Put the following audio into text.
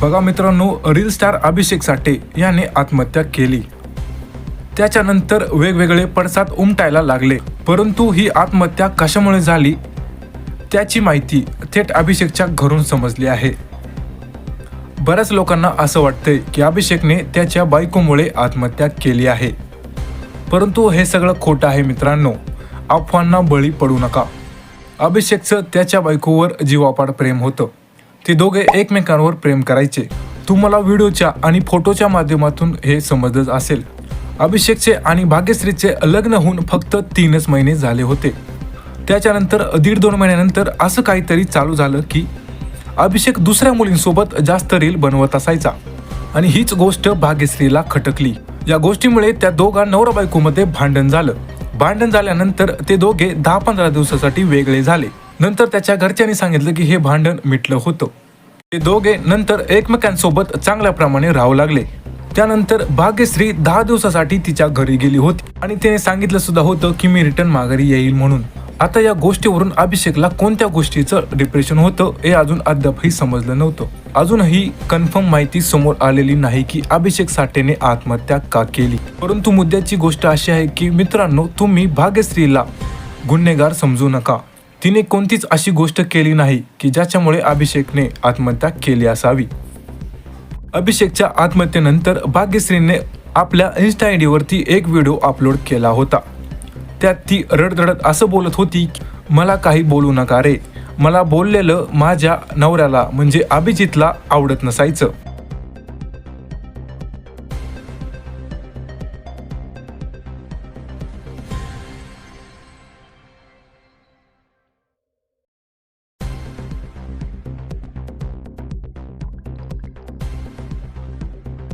बघा मित्रांनो reel star अभिषेक साठे याने आत्महत्या केली. त्याच्यानंतर वेगवेगळे पडसाद उमटायला लागले. परंतु ही आत्महत्या कशामुळे झाली? त्याची माहिती थेट अभिषेकच्या घरून समजली आहे. बऱ्याच लोकांना असं वाटतंय की अभिषेकने त्याच्या बायकोमुळे आत्महत्या केली आहे. परंतु हे सगळं खोटं आहे मित्रांनो. अफवांना बळी पडू नका. अभिषेकचं त्याच्या बायकोवर जीवापाड प्रेम होतं. ते दोघे एकमेकांवर प्रेम करायचे. तुम्हाला व्हिडिओच्या आणि फोटोच्या माध्यमातून हे समजत असेल. अभिषेकचे आणि भाग्यश्रीचे लग्न होऊन फक्त तीनच महिने झाले होते. त्याच्यानंतर दीड दोन महिन्यानंतर असं काहीतरी चालू झालं की अभिषेक दुसऱ्या मुलींसोबत जास्त रील बनवत असायचा. आणि हीच गोष्ट भाग्यश्रीला खटकली. या गोष्टीमुळे त्या दोघा नवरा बायकोमध्ये भांडण झालं. भांडण झाल्यानंतर ते दोघे दहा पंधरा दिवसासाठी वेगळे झाले. नंतर त्याच्या घरच्यांनी सांगितलं की हे भांडण मिटलं होतं. ते दोघे नंतर एकमेकांसोबत चांगल्या प्रमाणे राहू लागले. त्यानंतर भाग्यश्री दहा दिवसासाठी तिच्या घरी गेली होती आणि तिने सांगितलं सुद्धा होतं की मी रिटर्न माघारी येईल म्हणून. आता या गोष्टीवरून अभिषेकला कोणत्या गोष्टीचं डिप्रेशन होतं हे अजून अद्यापही समजलं नव्हतं. अजूनही कन्फर्म माहिती समोर आलेली नाही की अभिषेक साठेने आत्महत्या का केली. परंतु मुद्द्याची गोष्ट अशी आहे की मित्रांनो तुम्ही भाग्यश्रीला गुन्हेगार समजू नका. तिने कोणतीच अशी गोष्ट केली नाही की ज्याच्यामुळे अभिषेकने आत्महत्या केली असावी. अभिषेकच्या आत्महत्येनंतर भाग्यश्रीने आपल्या इन्स्टा आय डीवरती एक व्हिडिओ अपलोड केला होता. त्यात ती रडरडत असं बोलत होती की, मला काही बोलू नका रे. मला बोललेलं माझ्या नवऱ्याला म्हणजे अभिजितला आवडत नसायचं.